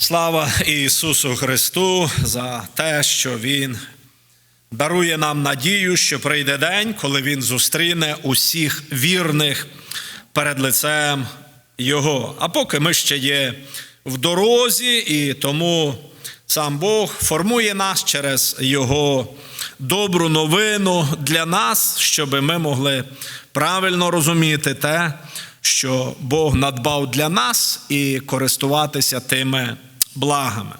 Слава Ісусу Христу за те, що Він дарує нам надію, що прийде день, коли Він зустріне усіх вірних перед лицем Його. А поки ми ще є в дорозі, і тому сам Бог формує нас через Його добру новину для нас, щоб ми могли правильно розуміти те, що Бог надбав для нас і користуватися тими благами.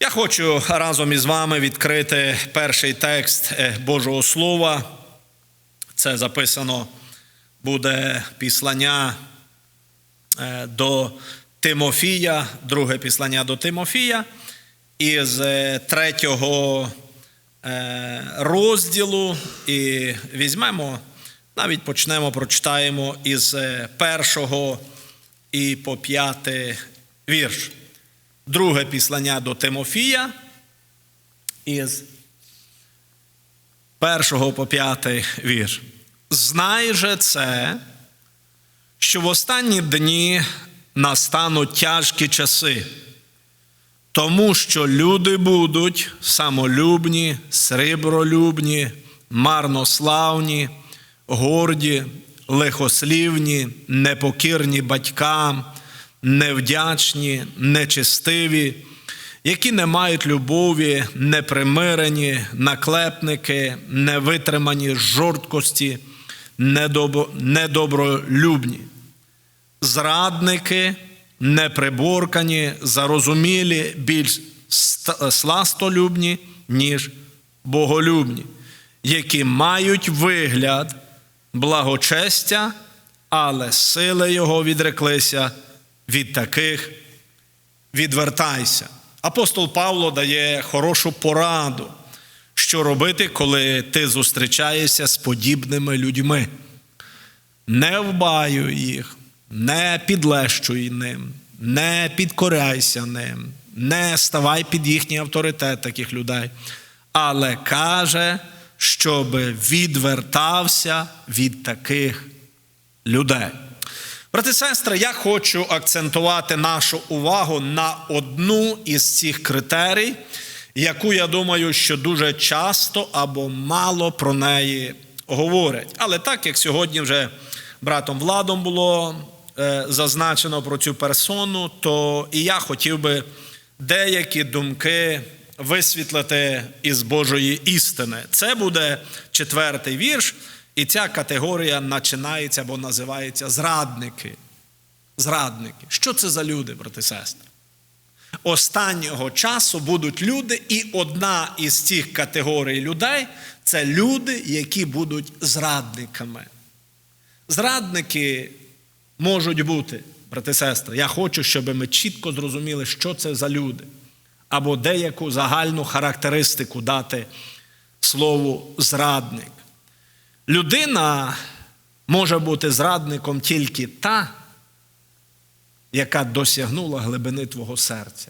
Я хочу разом із вами відкрити перший текст е, Божого Слова. Це записано буде післання е, до Тимофія, друге післання до Тимофія, із е, третього розділу, і візьмемо, навіть почнемо, прочитаємо із першого і по п'ятий вірш. Друге післання до Тимофія із першого по п'ятий вірш. Знай же це, що в останні дні настануть тяжкі часи, тому що люди будуть самолюбні, срібролюбні, марнославні, горді, лихослівні, непокірні батькам невдячні, нечестиві, які не мають любові, непримирені, наклепники, невитримані жорсткості, недобролюбні, зрадники, неприборкані, зарозумілі, більш сластолюбні, ніж боголюбні, які мають вигляд благочестя, але сили його відреклися від таких відвертайся. Апостол Павло дає хорошу пораду, що робити, коли ти зустрічаєшся з подібними людьми. Не вбаюй їх, не підлещуй ним, не підкоряйся ним, не ставай під їхній авторитет таких людей, але каже, щоб відвертався від таких людей. Брати сестри, я хочу акцентувати нашу увагу на одну із цих критерій, яку я думаю, що дуже часто або мало про неї говорять. Але так як сьогодні вже братом Владом було е, зазначено про цю персону, то і я хотів би деякі думки висвітлити із Божої істини. Це буде четвертий вірш. І ця категорія починається або називається зрадники. Зрадники. Що це за люди, брати сестри? Останнього часу будуть люди, і одна із цих категорій людей це люди, які будуть зрадниками. Зрадники можуть бути, брати і сестри. Я хочу, щоб ми чітко зрозуміли, що це за люди, або деяку загальну характеристику дати слову зрадник. Людина може бути зрадником тільки та, яка досягнула глибини твого серця.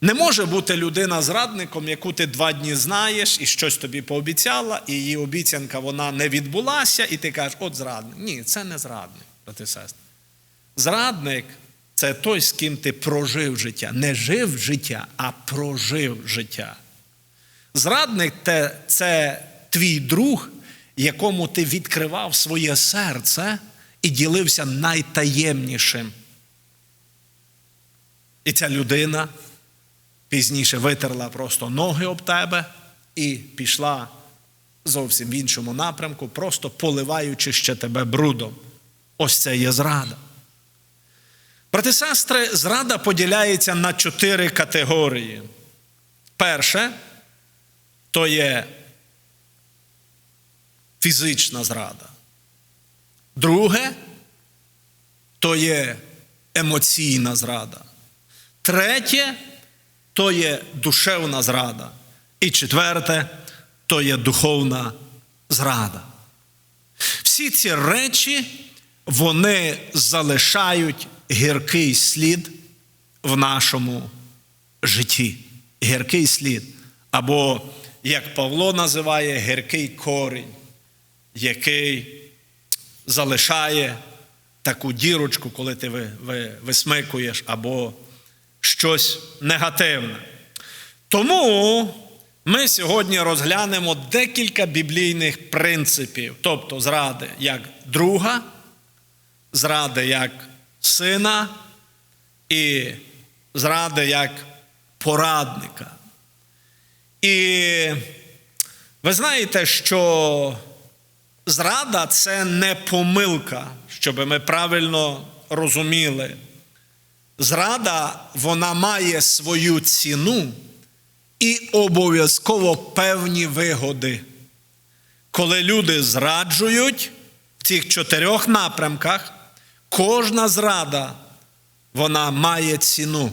Не може бути людина зрадником, яку ти два дні знаєш і щось тобі пообіцяла, і її обіцянка вона не відбулася, і ти кажеш, от зрадник. Ні, це не зрадник, брати сестри. Зрадник це той, з ким ти прожив життя. Не жив життя, а прожив життя. Зрадник це твій друг, якому ти відкривав своє серце і ділився найтаємнішим. І ця людина пізніше витерла просто ноги об тебе і пішла зовсім в іншому напрямку, просто поливаючи ще тебе брудом. Ось це є зрада. Брати сестри, зрада поділяється на чотири категорії. Перше то є фізична зрада. Друге то є емоційна зрада. Третє то є душевна зрада. І четверте то є духовна зрада. Всі ці речі вони залишають гіркий слід в нашому житті. Гіркий слід. Або як Павло називає гіркий корінь, який залишає таку дірочку, коли ти ви, ви, висмикуєш або щось негативне. Тому ми сьогодні розглянемо декілька біблійних принципів, тобто зради як друга, зради як сина і зради як порадника. І ви знаєте, що зрада це не помилка, щоб ми правильно розуміли. Зрада вона має свою ціну і обов'язково певні вигоди. Коли люди зраджують в цих чотирьох напрямках, кожна зрада вона має ціну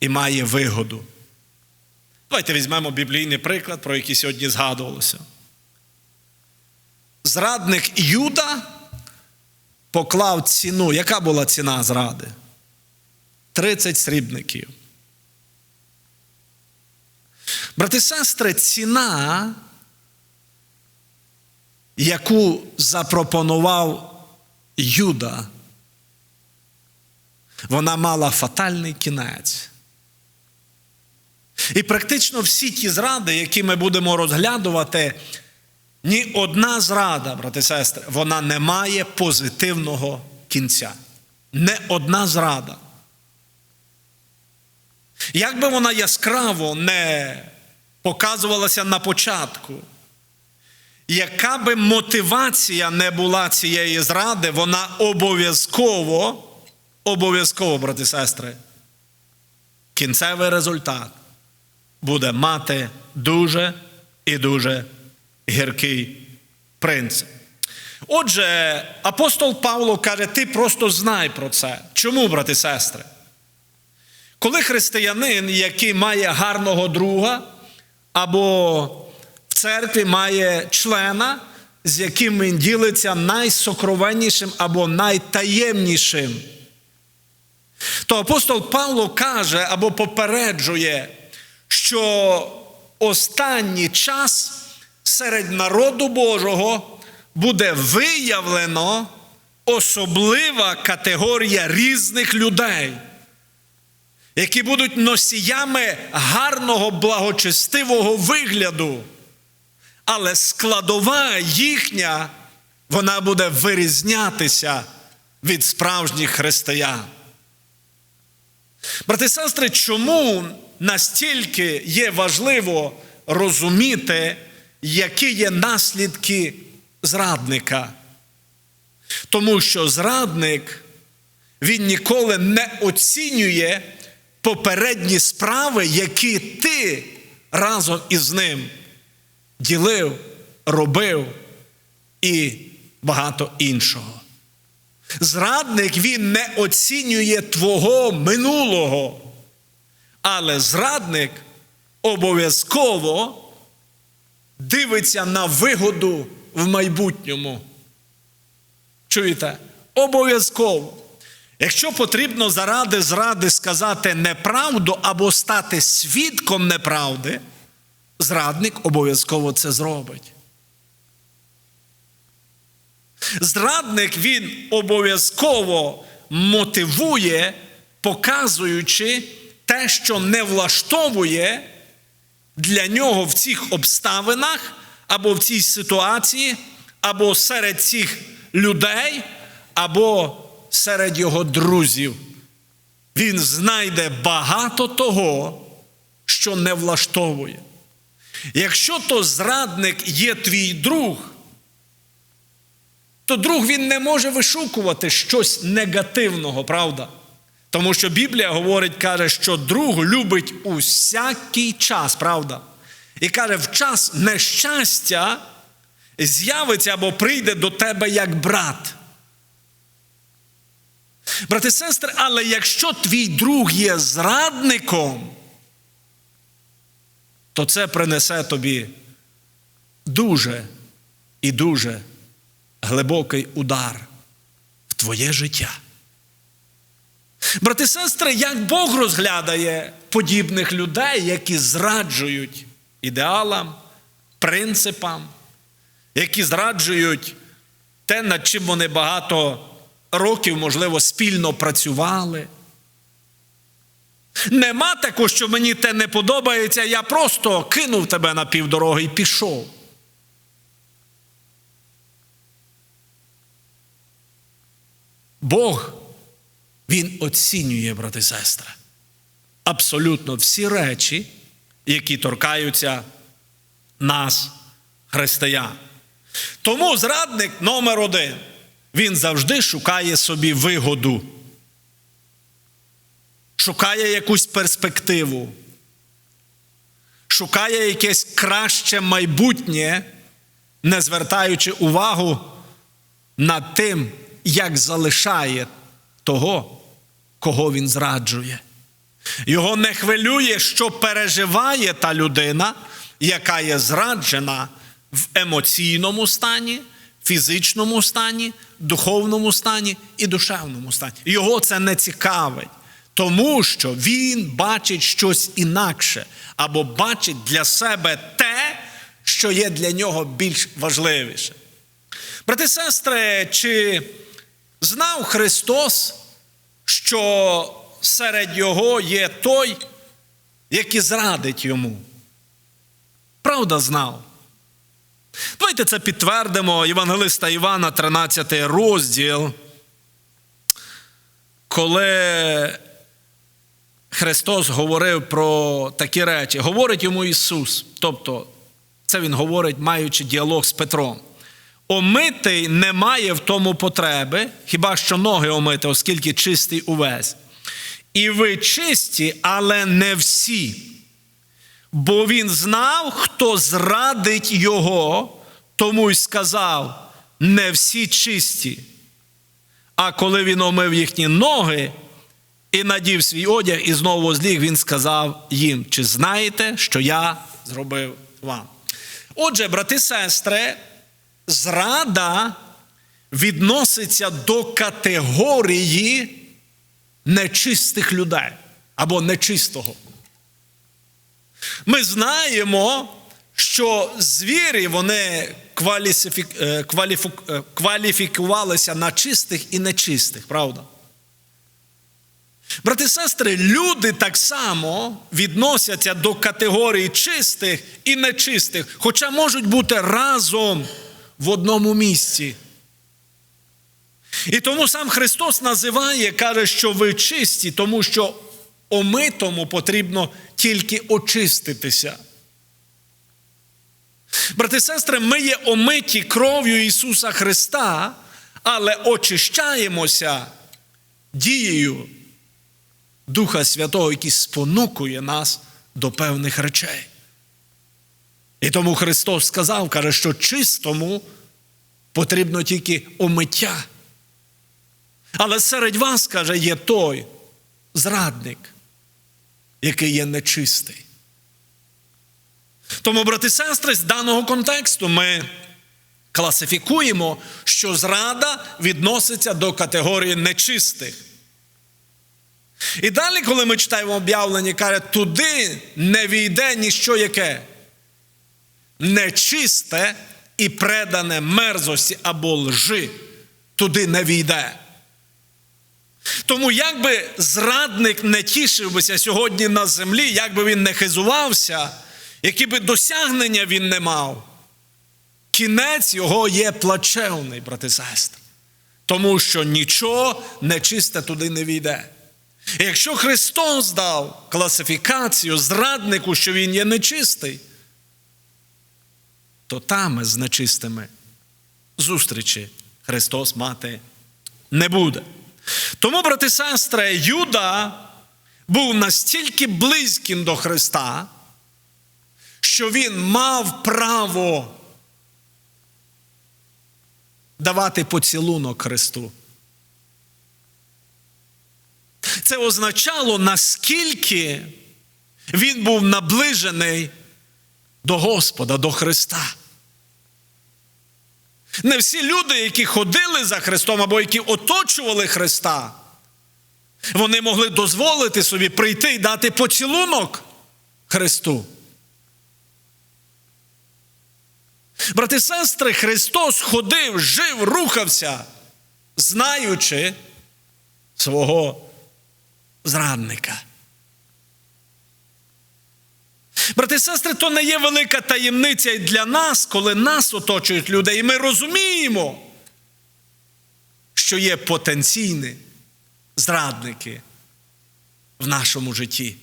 і має вигоду. Давайте візьмемо біблійний приклад, про який сьогодні згадувалося. Зрадник Юда поклав ціну. Яка була ціна зради? 30 срібників. Брати сестри, ціна, яку запропонував Юда, вона мала фатальний кінець. І практично всі ті зради, які ми будемо розглядувати, ні одна зрада, брати сестри, вона не має позитивного кінця. Не одна зрада. Як би вона яскраво не показувалася на початку, яка би мотивація не була цієї зради, вона обов'язково, обов'язково, брати сестри, кінцевий результат буде мати дуже і дуже гіркий принцип. Отже, апостол Павло каже, ти просто знай про це. Чому, брати сестри? Коли християнин, який має гарного друга, або в церкві має члена, з яким він ділиться найсокровеннішим або найтаємнішим, то апостол Павло каже або попереджує, що останній час серед народу Божого буде виявлено особлива категорія різних людей які будуть носіями гарного благочестивого вигляду, але складова їхня, вона буде вирізнятися від справжніх християн. Брати сестри, чому настільки є важливо розуміти, які є наслідки зрадника? Тому що зрадник, він ніколи не оцінює попередні справи, які ти разом із ним ділив, робив і багато іншого. Зрадник він не оцінює твого минулого, але зрадник обов'язково дивиться на вигоду в майбутньому. Чуєте? Обов'язково. Якщо потрібно заради зради сказати неправду або стати свідком неправди, зрадник обов'язково це зробить. Зрадник він обов'язково мотивує, показуючи те, що не влаштовує для нього в цих обставинах, або в цій ситуації, або серед цих людей, або серед його друзів. Він знайде багато того, що не влаштовує. Якщо то зрадник є твій друг, то друг він не може вишукувати щось негативного, правда? Тому що Біблія говорить, каже, що друг любить усякий час, правда? І каже, в час нещастя з'явиться або прийде до тебе як брат. Брати сестри, але якщо твій друг є зрадником, то це принесе тобі дуже і дуже глибокий удар в твоє життя. Брати і сестри, як Бог розглядає подібних людей, які зраджують ідеалам, принципам, які зраджують те, над чим вони багато років, можливо, спільно працювали. Нема такого, що мені те не подобається, я просто кинув тебе на півдороги і пішов. Бог, Він оцінює, брати і сестри, абсолютно всі речі, які торкаються нас, християн. Тому зрадник номер один, він завжди шукає собі вигоду, шукає якусь перспективу, шукає якесь краще майбутнє, не звертаючи увагу над тим, як залишає того, кого він зраджує. Його не хвилює, що переживає та людина, яка є зраджена в емоційному стані, фізичному стані, духовному стані і душевному стані. Його це не цікавить, тому що він бачить щось інакше або бачить для себе те, що є для нього більш важливіше. Брати сестри, чи знав Христос, що серед Його є той, який зрадить йому? Правда, знав. Давайте це підтвердимо Євангелиста Івана, 13 розділ, коли Христос говорив про такі речі. Говорить йому Ісус. Тобто, це Він говорить, маючи діалог з Петром. Омитий не має в тому потреби, хіба що ноги омити, оскільки чистий увесь. І ви чисті, але не всі. Бо він знав, хто зрадить його, тому й сказав: не всі чисті. А коли він омив їхні ноги і надів свій одяг, і знову зліг, він сказав їм: чи знаєте, що я зробив вам? Отже, брати сестри, зрада відноситься до категорії нечистих людей або нечистого. Ми знаємо, що звірі вони кваліфік- кваліфік- кваліфікувалися на чистих і нечистих, правда? Брати і сестри, люди так само відносяться до категорії чистих і нечистих, хоча можуть бути разом в одному місці. І тому сам Христос називає, каже, що ви чисті, тому що омитому потрібно тільки очиститися. Брати сестри, ми є омиті кров'ю Ісуса Христа, але очищаємося дією Духа Святого, який спонукує нас до певних речей. І тому Христос сказав, каже, що чистому потрібно тільки омиття. Але серед вас, каже, є той зрадник, який є нечистий. Тому, брати і сестри, з даного контексту ми класифікуємо, що зрада відноситься до категорії нечистих. І далі, коли ми читаємо об'явлення, каже, туди не війде ніщо яке нечисте і предане мерзості або лжи, туди не війде. Тому як би зрадник не тішився сьогодні на землі, як би він не хизувався, які би досягнення він не мав, кінець його є плачевний, брати сестри. Тому що нічого нечисте туди не війде. Якщо Христос дав класифікацію зраднику, що він є нечистий, то там з нечистими зустрічі Христос мати не буде. Тому, брати сестри, Юда був настільки близьким до Христа, що він мав право давати поцілунок Христу. Це означало, наскільки він був наближений до Господа, до Христа. Не всі люди, які ходили за Христом або які оточували Христа, вони могли дозволити собі прийти і дати поцілунок Христу. Брати сестри, Христос ходив, жив, рухався знаючи свого зрадника. Брати і сестри, то не є велика таємниця і для нас, коли нас оточують люди, і ми розуміємо, що є потенційні зрадники в нашому житті.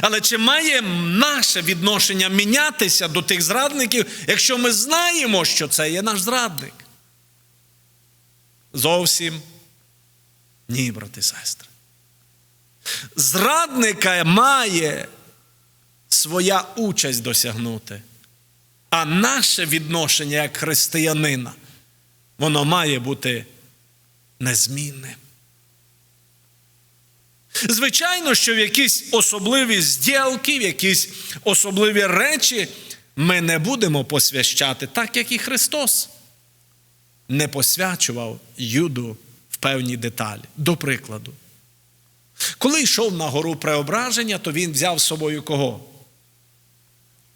Але чи має наше відношення мінятися до тих зрадників, якщо ми знаємо, що це є наш зрадник? Зовсім ні, брати і сестри. Зрадника має своя участь досягнути, а наше відношення як християнина, воно має бути незмінним. Звичайно, що в якісь особливі зділки, в якісь особливі речі ми не будемо посвящати, так як і Христос не посвячував Юду в певні деталі. До прикладу, коли йшов на гору преображення, то він взяв з собою кого?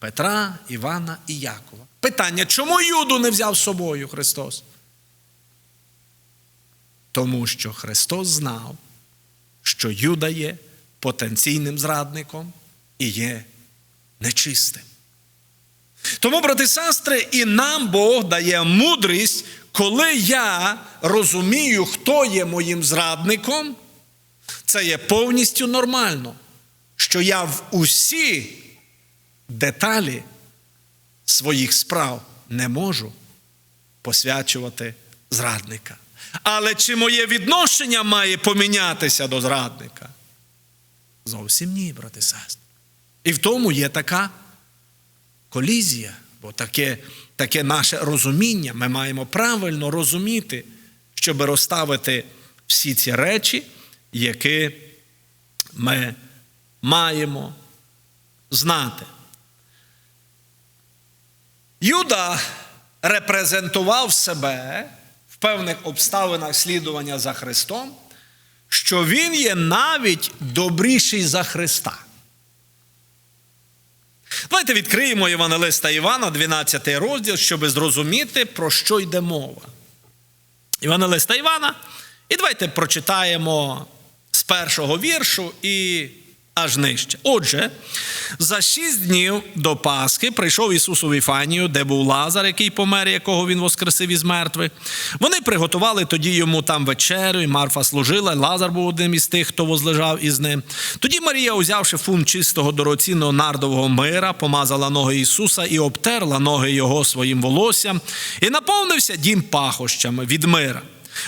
Петра, Івана і Якова. Питання, чому Юду не взяв з собою Христос? Тому що Христос знав, що Юда є потенційним зрадником і є нечистим. Тому, брати і сестри, і нам Бог дає мудрість, коли я розумію, хто є моїм зрадником, це є повністю нормально, що я в усі деталі своїх справ не можу посвячувати зрадника. Але чи моє відношення має помінятися до зрадника? Зовсім ні, брати сестри. І в тому є така колізія, бо таке, таке наше розуміння ми маємо правильно розуміти, щоб розставити всі ці речі, які ми маємо знати. Юда репрезентував себе в певних обставинах слідування за Христом, що він є навіть добріший за Христа. Давайте відкриємо Євангелиста Івана, 12 розділ, щоб зрозуміти, про що йде мова. Євангелиста Івана, і давайте прочитаємо з першого віршу і аж нижче. Отже, за шість днів до Пасхи прийшов Ісус у Віфанію, де був Лазар, який помер, якого він воскресив із мертвих. Вони приготували тоді йому там вечерю, і Марфа служила, Лазар був одним із тих, хто возлежав із ним. Тоді Марія, узявши фунт чистого дорогоцінного нардового мира, помазала ноги Ісуса і обтерла ноги Його своїм волоссям, і наповнився дім пахощами від мира.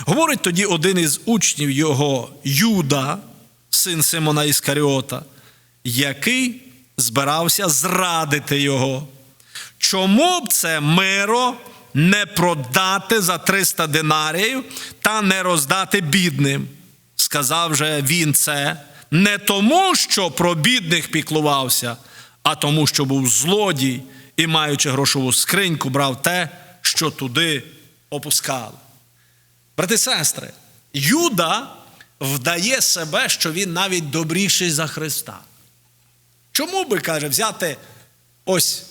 Говорить тоді один із учнів його Юда, син Симона Іскаріота, який збирався зрадити його. Чому б це миро не продати за 300 динаріїв та не роздати бідним? Сказав же він це не тому, що про бідних піклувався, а тому, що був злодій і, маючи грошову скриньку, брав те, що туди опускали. Брати і сестри, Юда вдає себе, що він навіть добріший за Христа. Чому би, каже, взяти ось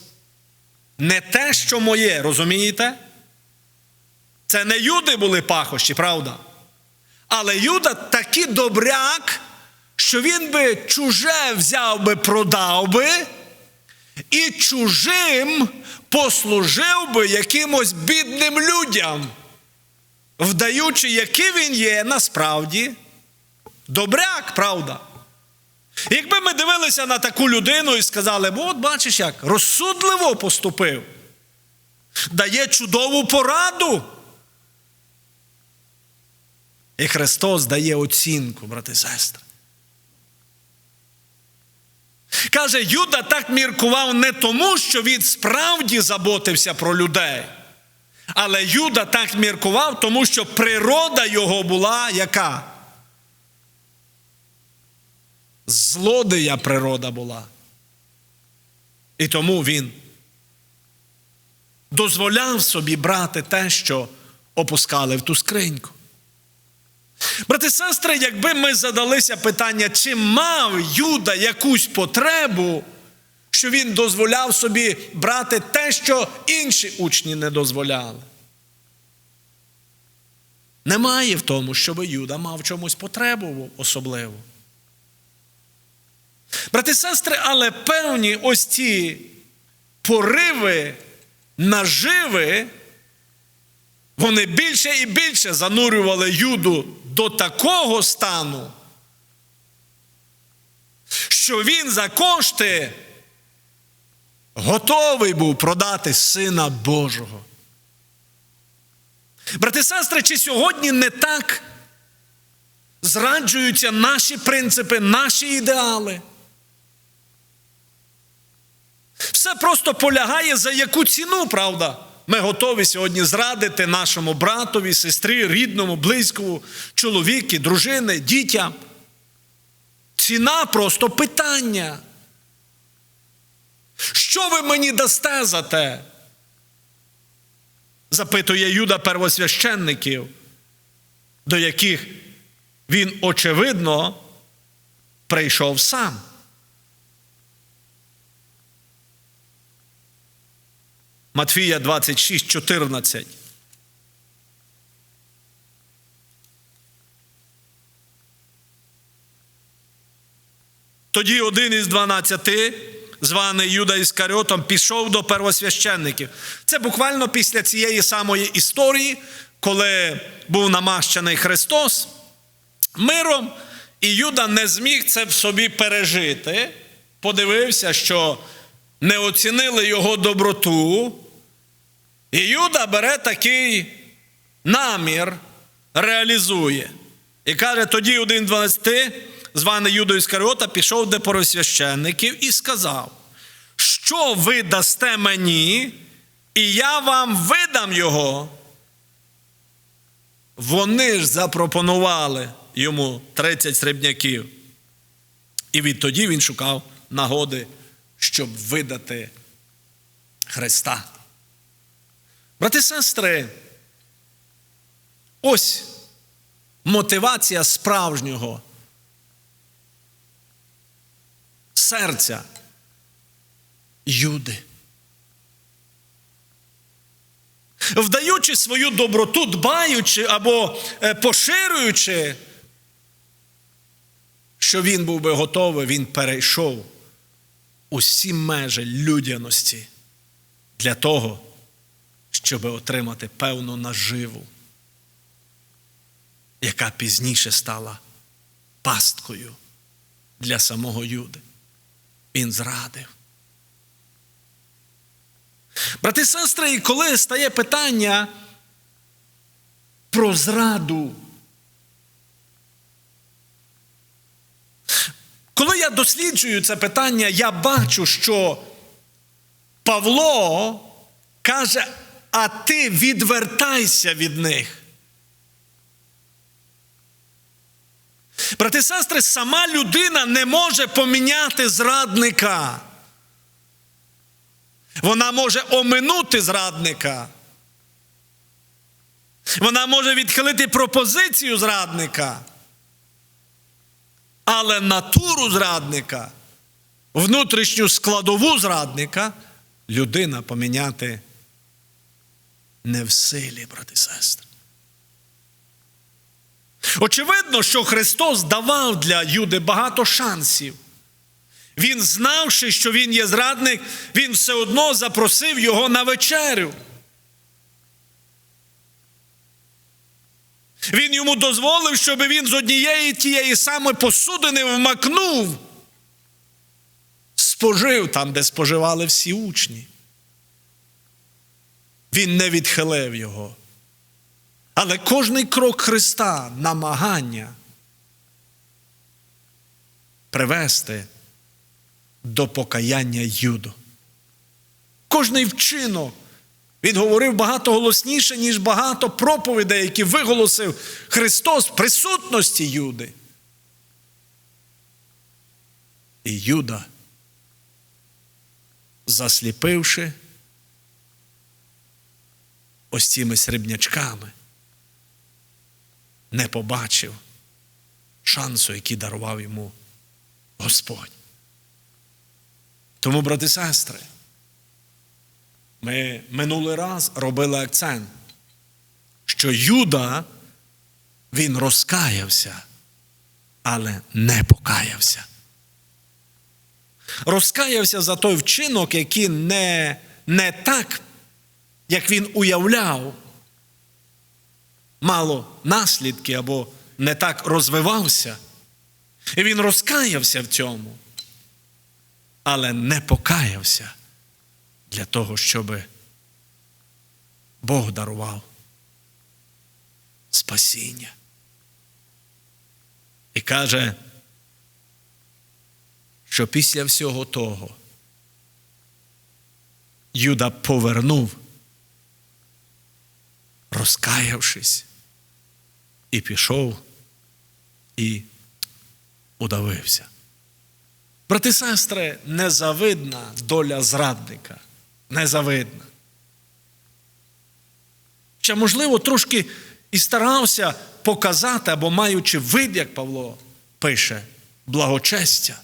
не те, що моє, розумієте? Це не юди були пахощі, правда? Але Юда такий добряк, що він би чуже взяв би, продав би, і чужим послужив би якимось бідним людям, вдаючи, який він є насправді добряк, правда? Якби ми дивилися на таку людину і сказали, бо от бачиш як, розсудливо поступив, дає чудову пораду. І Христос дає оцінку, брати і сестри. Каже, Юда так міркував не тому, що він справді заботився про людей. Але Юда так міркував, тому що природа його була яка? Злодия природа була. І тому він дозволяв собі брати те, що опускали в ту скриньку. Брати сестри, якби ми задалися питання, чи мав Юда якусь потребу, що він дозволяв собі брати те, що інші учні не дозволяли. немає в тому, щоб Юда мав чомусь потребу особливу. Брати і сестри, але певні ось ці пориви, наживи, вони більше і більше занурювали Юду до такого стану, що він за кошти готовий був продати Сина Божого. Брати і сестри, чи сьогодні не так зраджуються наші принципи, наші ідеали? Все просто полягає за яку ціну, правда? Ми готові сьогодні зрадити нашому братові, сестрі, рідному, близькому, чоловіки, дружини, дітям. Ціна просто питання. Що ви мені дасте за те? запитує Юда первосвященників, до яких він, очевидно, прийшов сам. Матфія 26, 14. Тоді один із дванадцяти, званий Юда Іскаріотом, пішов до первосвященників. Це буквально після цієї самої історії, коли був намащений Христос миром, і Юда не зміг це в собі пережити. Подивився, що не оцінили його доброту. І Юда бере такий намір, реалізує. І каже, тоді один з 12, званий Юдою Іскаріота, пішов до первосвященників і сказав, що ви дасте мені, і я вам видам його. Вони ж запропонували йому 30 срібняків. І відтоді він шукав нагоди, щоб видати Христа. Брати і сестри, ось мотивація справжнього серця Юди. Вдаючи свою доброту, дбаючи або е, поширюючи, що він був би готовий, він перейшов усі межі людяності для того, щоб отримати певну наживу, яка пізніше стала пасткою для самого Юди. Він зрадив. Брати і сестри, і коли стає питання про зраду, коли я досліджую це питання, я бачу, що Павло каже, а ти відвертайся від них. Брати сестри, сама людина не може поміняти зрадника. Вона може оминути зрадника. Вона може відхилити пропозицію зрадника. Але натуру зрадника, внутрішню складову зрадника, людина поміняти не в силі, брати і сестри. Очевидно, що Христос давав для Юди багато шансів. Він, знавши, що він є зрадник, він все одно запросив його на вечерю. Він йому дозволив, щоб він з однієї тієї самої посудини вмакнув, спожив там, де споживали всі учні. Він не відхилив його. Але кожний крок Христа намагання привести до покаяння Юду. Кожний вчинок. Він говорив багато голосніше, ніж багато проповідей, які виголосив Христос в присутності Юди. І Юда, засліпивши ось цими срібнячками, не побачив шансу, який дарував йому Господь. Тому, брати і сестри, ми минулий раз робили акцент, що Юда він розкаявся, але не покаявся. Розкаявся за той вчинок, який не, не так, як він уявляв, мало наслідки або не так розвивався. І він розкаявся в цьому, але не покаявся для того, щоб Бог дарував спасіння. І каже, що після всього того Юда повернув, розкаявшись, і пішов і удавився. Брати сестри, незавидна доля зрадника. Незавидна. Чи, можливо, трошки і старався показати, або маючи вид, як Павло пише, благочестя.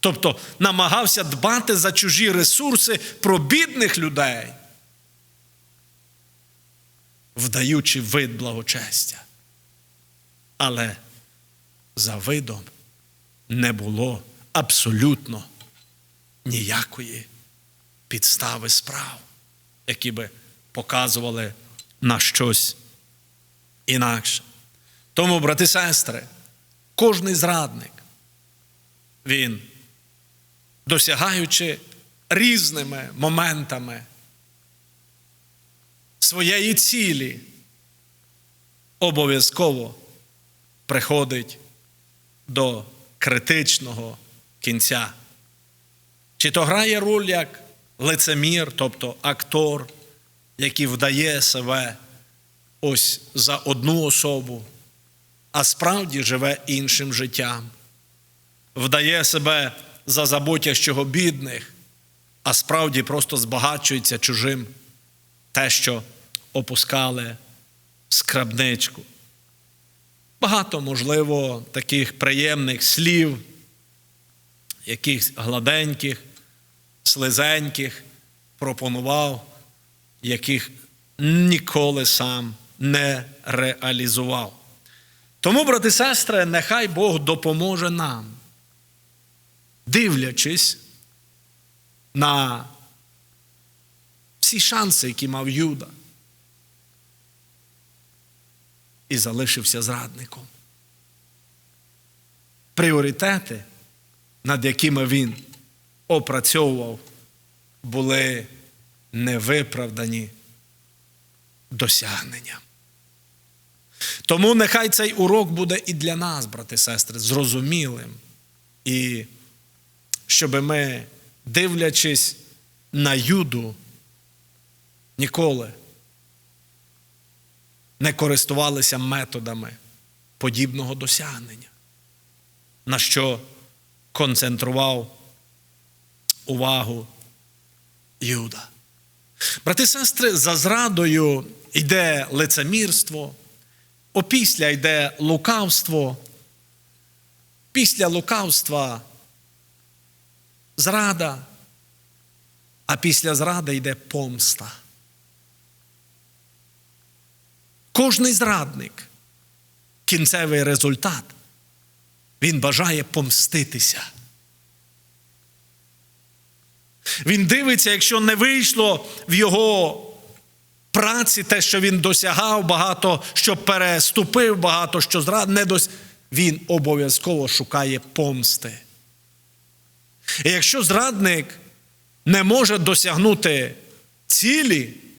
Тобто намагався дбати за чужі ресурси про бідних людей, вдаючи вид благочестя. Але за видом не було абсолютно ніякої підстави справ, які би показували на щось інакше. Тому, брати сестри, кожний зрадник, він, досягаючи різними моментами своєї цілі, обов'язково приходить до критичного кінця. Чи то грає роль як лицемір, тобто актор, який вдає себе ось за одну особу, а справді живе іншим життям, вдає себе за заботящого бідних, а справді просто збагачується чужим те, що опускали скрабничку. Багато, можливо, таких приємних слів, якихось гладеньких, слизеньких пропонував, яких ніколи сам не реалізував. Тому, брати і сестри, нехай Бог допоможе нам, дивлячись на всі шанси, які мав Юда, і залишився зрадником. Пріоритети, над якими він опрацьовував, були невиправдані досягнення. Тому нехай цей урок буде і для нас, брати і сестри, зрозумілим. І щоб ми, дивлячись на Юду, ніколи не користувалися методами подібного досягнення, на що концентрував увагу Юда. Брати і сестри, за зрадою йде лицемірство, опісля йде лукавство, після лукавства зрада, а після зради йде помста. Кожний зрадник, кінцевий результат, він бажає помститися. Він дивиться, якщо не вийшло в його праці те, що він досягав, багато що переступив, багато що зрад, не дос... він обов'язково шукає помсти. І якщо зрадник не може досягнути цілі,